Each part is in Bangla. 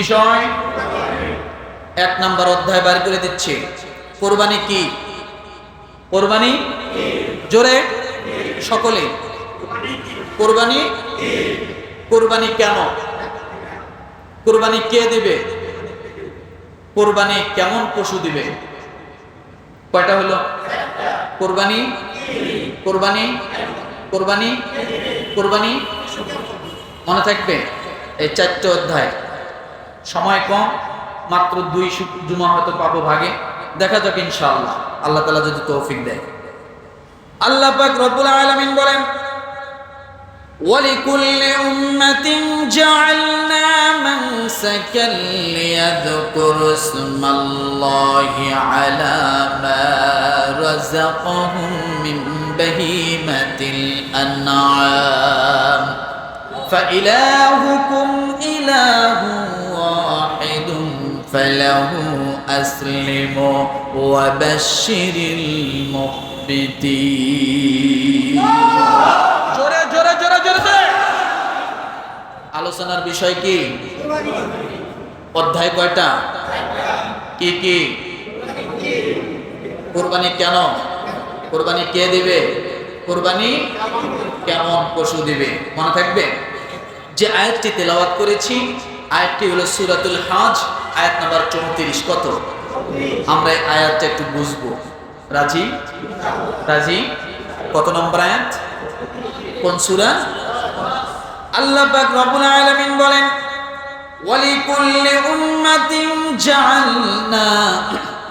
বিষয় এক নাম্বার অধ্যায় বার করে দিচ্ছি। কোরবানি কি? কোরবানি জোরে সকলে। কোরবানি কোরবানি কেন? কোরবানি কে দিবে? কোরবানি কেমন পশু দিবে? কয়টা হলো? কোরবানি কোরবানি কোরবানি কোরবানি। মনে থাকবে? এই চারটে অধ্যায়। সময় কম মাত্র দুই শু- জুমা হয়তো পাবো ভাগে দেখা যাক ইনশাআল্লাহ আল্লাহ তালা যদি তৌফিক দেয় আল্লাহ পাক রব্বুল আলামিন বলেন ولكل أمة جعلنا منسكا ليذكروا اسم الله على ما رزقهم من بهيمة الأنعام فإلهكم إله واحد فله أسلموا وبشر المخبتين জোরে জোরে জোরে জোরে জোরে আলোচনার বিষয় কি অধ্যায় কয়টা কি কি কোরবানি কেন কোরবানি কে দিবে কোরবানি কেমন পশু দিবে মনে থাকবে যে আয়াতটি তেলাওয়াত করেছি আয়াতটি হলো সুরাতুল হাজ আয়াত নাম্বার চৌত্রিশ কত আমরা এই আয়াতটা একটু বুঝবো রাজি রাজি কত নম্বর আয়াত কোন সূরা আল্লাহ পাক রব্বুল আলামিন বলেন ওয়ালিকুল্লি উম্মাতিন জাআলনা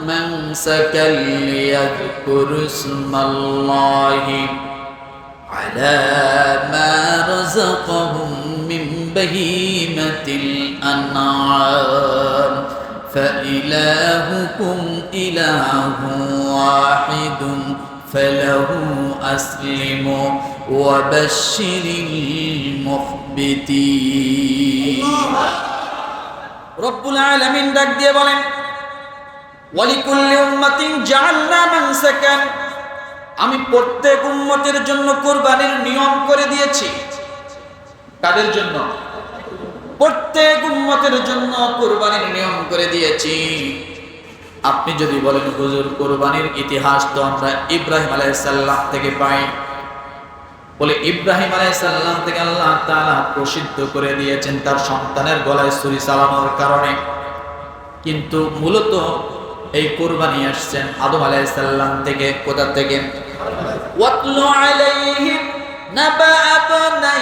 মানসাকাল লিয়াযকুরু ইসমাল্লাহি على ما رزقهم من بهيمة الأنعام فإلهكم إله واحد فله أسلموا وبشر المخبتين رب العالمين ডাক দিয়ে বলেন ولكل أمة جعلنا منسكا আমি প্রত্যেক উম্মতের জন্য কোরবানির নিয়ম করে দিয়েছি কাদের জন্য প্রত্যেক উন্মতের জন্য কোরবানির নিয়ম করে দিয়েছি। আপনি যদি বলেন, হুজুর, কোরবানির ইতিহাস তো আমরা ইব্রাহিম আলাইসাল্লাম থেকে পাই। বলে ইব্রাহিম আলাইসাল্লাম থেকে আল্লাহ তালা প্রসিদ্ধ করে দিয়েছেন তার সন্তানের গলায় ছুরি চালানোর কারণে। কিন্তু মূলত এই কোরবানি আসছেন আদম আলাইসাল্লাম থেকে, কোথা থেকে? নাই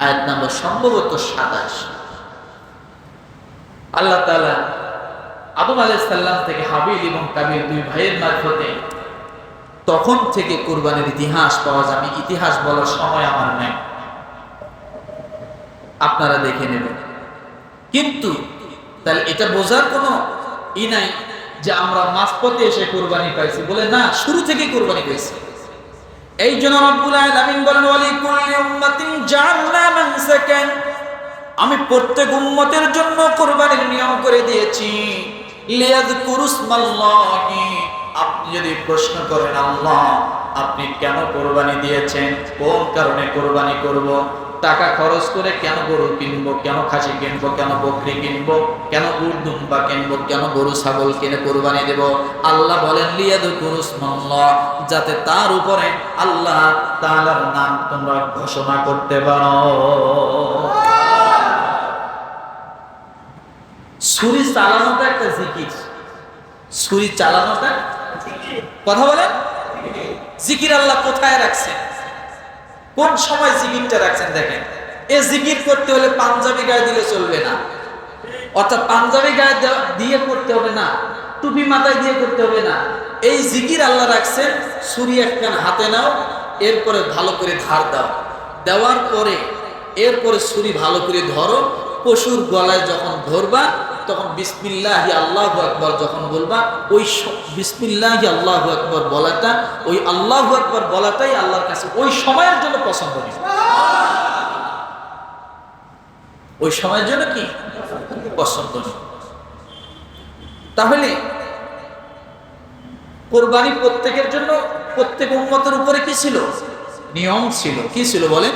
আয়াত নাম্বার সম্ভবত সাতাশ। আল্লাহ তাআলা আদম আলাইহিস সালাম থেকে হাবিল এবং কাবিল দুই ভাইয়ের মারফতে তখন থেকে কোরবানির ইতিহাস পাওয়া যাবে ইতিহাস বলার সময় আমার নাই। আপনারা দেখে নেবেন। কিন্তু তাহলে এটা বোঝার কোনো ই নাই যে আমরা মাঝপথে এসে কোরবানি পাইছি বলে না, শুরু থেকে কোরবানি পাইছি। এই জন্য রব্বুল আলামিন বলেন ওয়ালি কুল্লি উম্মাতিন জাআলনা মানসাকান আমি প্রত্যেক উম্মতের জন্য কোরবানির নিয়ম করে দিয়েছি। লিয়াযকুরু ইসমাল্লাহি আপনি যদি প্রশ্ন করেন, আল্লাহ, আপনি কেন কোরবানি দিয়েছেন? কোন কারণে কোরবানি করব? টাকা খরচ করে কেন গরু কিনবো, কেন খাসি কিনবো, কেন বকরি কিনবো, কেন উট, দুম্বা কিনবো, কেন গরু, ছাগল কিনে কোরবানি দেব? আল্লাহ বলেন লিয়াযকুরু ইসমাল্লাহ যাতে তার উপরে আল্লাহ তাআলার নাম তোমরা ঘোষণা করতে পারো। ছুরি চালানোটা একটা জিকির। ছুরি চালানোটা কথা বলেন? জিকির আল্লাহ কোথায় রাখছেন কোন সময় জিকিরটা রাখছেন দেখেন? এ জিকির করতে হলে পাঞ্জাবি গায়ে দিলে চলবে না। অর্থাৎ পাঞ্জাবি গায়ে দিয়ে করতে হবে না, টুপি মাথায় দিয়ে করতে হবে না। এই জিকির আল্লাহ রাখছেন, ছুরি একখান হাতে নাও, এরপরে ভালো করে ধার দাও। দেওয়ার পরে, এরপরে ছুরি ভালো করে ধরো, পশুর গলায় যখন ধরবা, তখন বিসমিল্লাহ আল্লাহ আকবর যখন বলবা, ওই বিসমিল্লাহ আল্লাহ আকবর বলাটা, ওই আল্লাহ আকবর বলাটাই আল্লাহর কাছে, ওই সময়ের জন্য ওই সময়ের জন্য কি? পছন্দ তাহলে কোরবানি প্রত্যেকের জন্য প্রত্যেক উন্মতের উপরে কি ছিল? নিয়ম ছিল। কি ছিল বলেন?